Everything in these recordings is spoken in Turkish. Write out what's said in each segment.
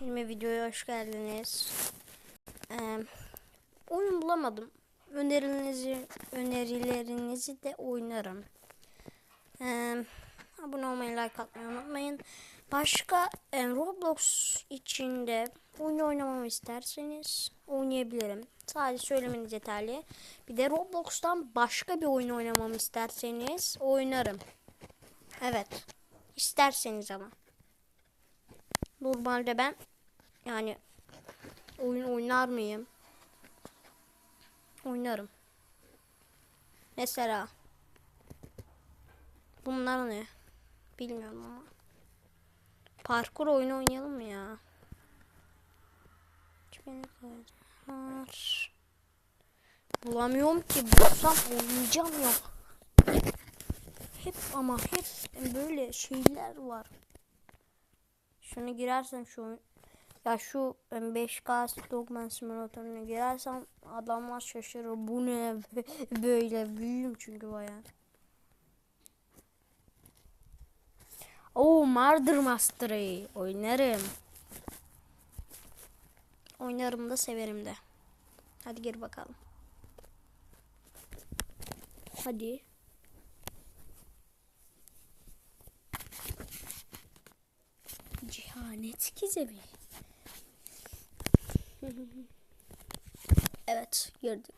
Yeni videoya hoş geldiniz. Ee, oyun bulamadım. Önerilerinizi, önerilerinizi de oynarım. Ee, abone olmayı, like atmayı unutmayın. Başka e, Roblox içinde oyun oynamamı isterseniz oynayabilirim. Sadece söylemeniz yeterli. Bir de Roblox'tan başka bir oyun oynamamı isterseniz oynarım. Evet. İsterseniz ama. Normalde ben yani oyun oynar mıyım? Oynarım. Mesela bunlar ne? Bilmiyorum ama. Parkur oyunu oynayalım mı ya? Bulamıyorum ki. Bulsam oynayacağım ya. Hep ama hep böyle şeyler var. Şunu girersem şu ya şu 5K Dogman Simulator'una girersem adamlar şaşırır. Bu ne böyle büyüğüm çünkü baya. Oo Murder Master'ı oynarım. Oynarım da severim de. Hadi gir bakalım. Hadi. Cihanet gizemi. evet girdik.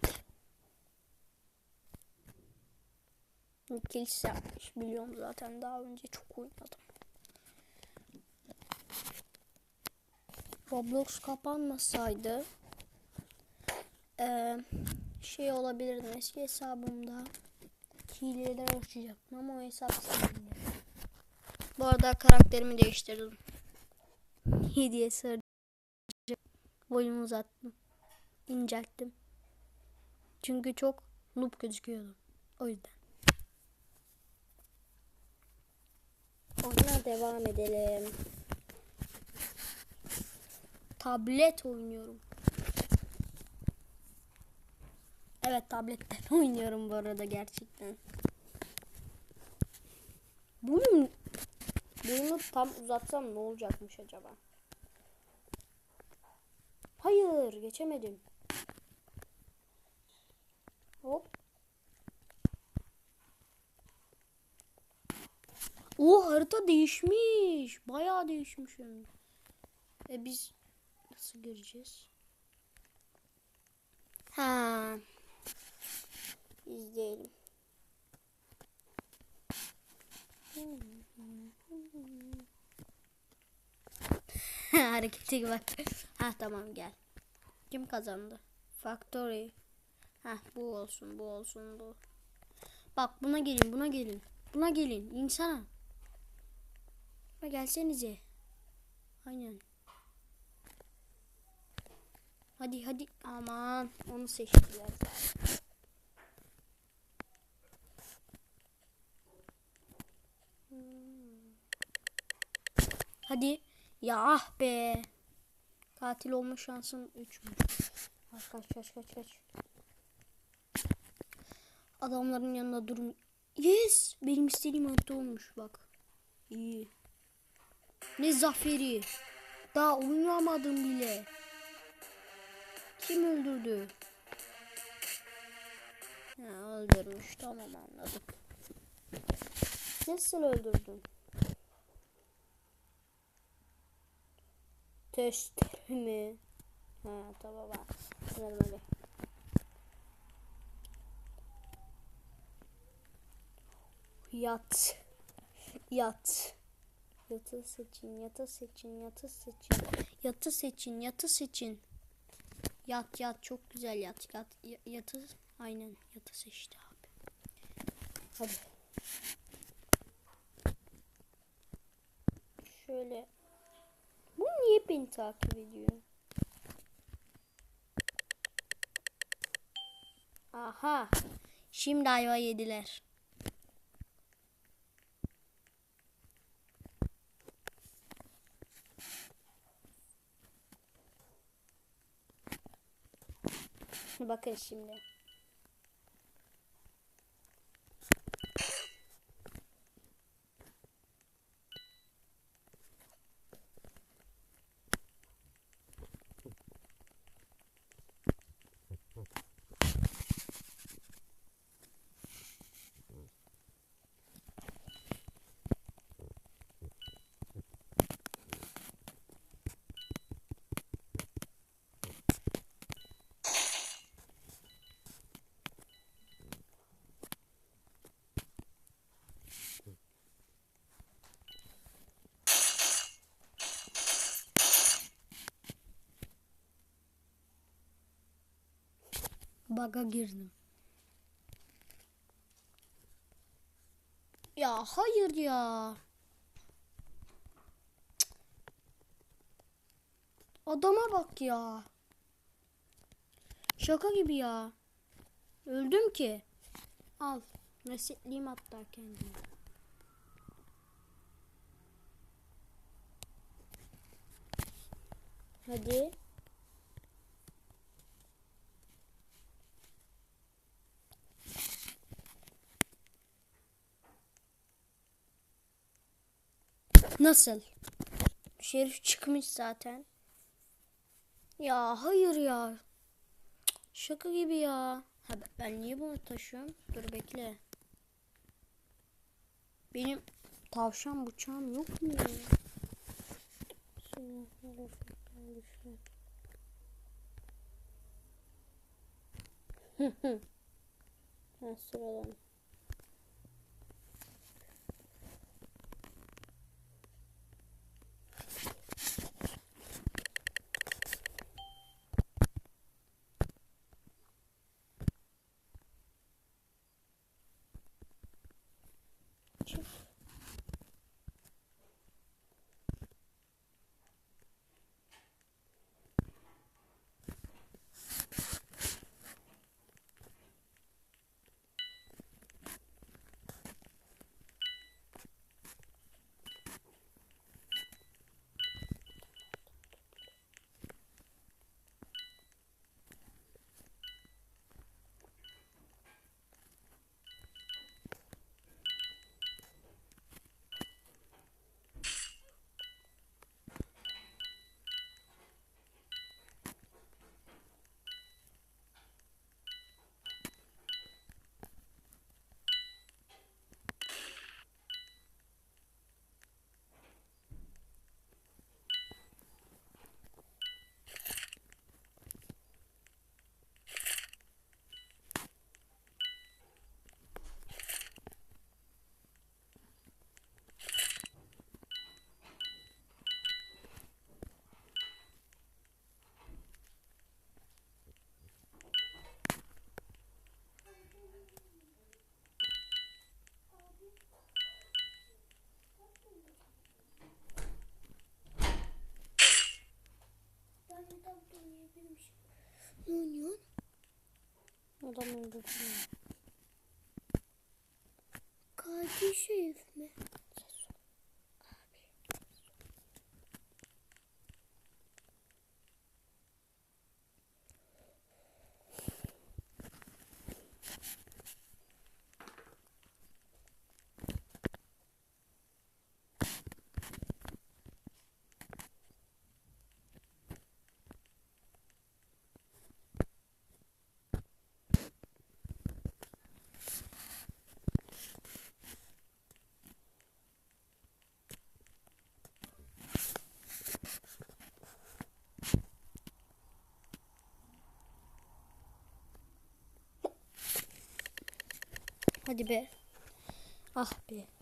Kilise yapmış biliyorum zaten daha önce çok oynadım. Roblox kapanmasaydı eee, şey olabilirdi eski hesabımda hileler açacaktım ama o hesap silindi. Bu arada karakterimi değiştirdim. Hediye sarı. Boyumu uzattım. İncelttim. Çünkü çok noob gözüküyordum. O yüzden. Oyuna devam edelim. Tablet oynuyorum. Evet tabletten oynuyorum bu arada gerçekten. Boyum Boyumu tam uzatsam ne olacakmış acaba? Hayır, geçemedim. Hop. O harita değişmiş. Bayağı değişmiş. E biz nasıl gireceğiz? Ha. İzleyelim. Hareketi bak. Ha tamam gel. Kim kazandı? Factory. Ha bu olsun bu olsun bu. Bak buna gelin buna gelin. Buna gelin insana. Ha gelsenize. Aynen. Hadi hadi aman onu seçtiler zaten. Hadi. Ya ah be. Katil olma şansın 3 mü? Kaç kaç kaç kaç kaç. Adamların yanında durun. Yes! Benim istediğim harita olmuş bak. İyi. Ne zaferi. Daha oynamadım bile. Kim öldürdü? Ha, öldürmüş. Tamam anladım. Nasıl öldürdün? Test mi? Ha tamam bak. Gidelim hadi. Yat. Yat. Yatı seçin, yatı seçin, yatı seçin. Yatı seçin, yatı seçin. Yat yat çok güzel yat. Yat yatı aynen yatı seçti abi. Hadi. Şöyle niye beni takip? Aha. Şimdi ayva yediler. Bakın şimdi. Baga girdim. Ya hayır ya. Adama bak ya. Şaka gibi ya. Öldüm ki. Al. Resetleyeyim hatta kendimi. Hadi. Nasıl? Şerif çıkmış zaten. Ya hayır ya. Şaka gibi ya. Ha, ben- niye bunu taşıyorum? Dur bekle. Benim tavşan bıçağım yok mu? ya? ha, sıradan. Ne oynuyorsun? Adam öldürdü. Katil şerif mi? Hadi be. Ah be.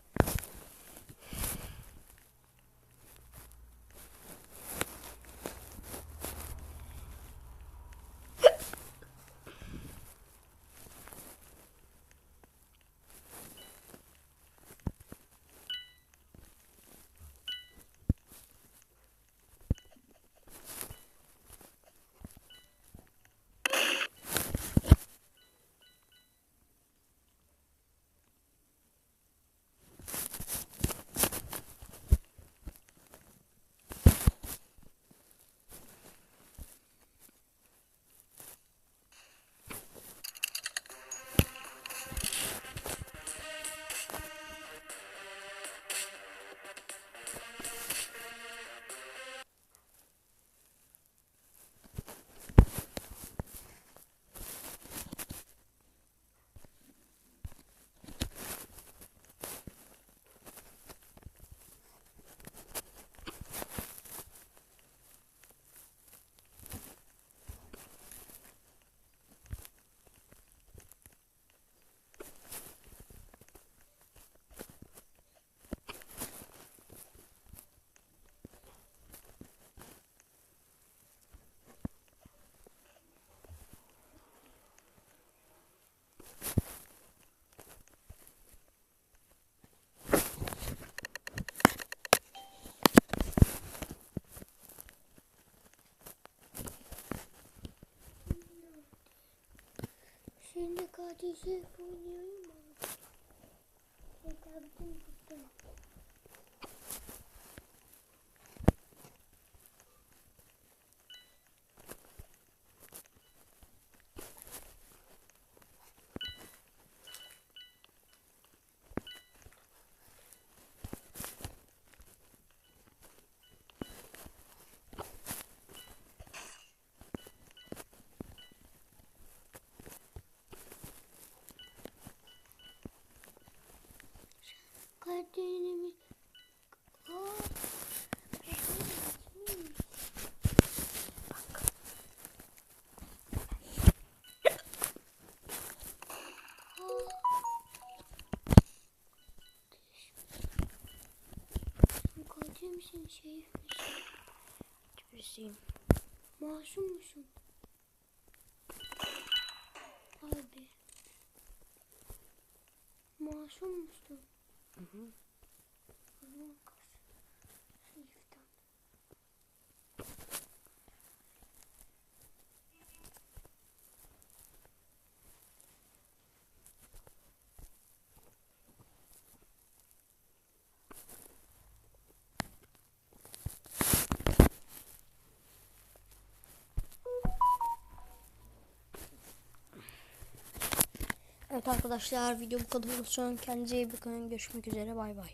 Hadi şey misin şerif misin? Birisiyim. Masum musun? Abi. Masum musun? Hı hı. Arkadaşlar video bu kadar olsun. Kendinize iyi bakın. Görüşmek üzere. Bay bay.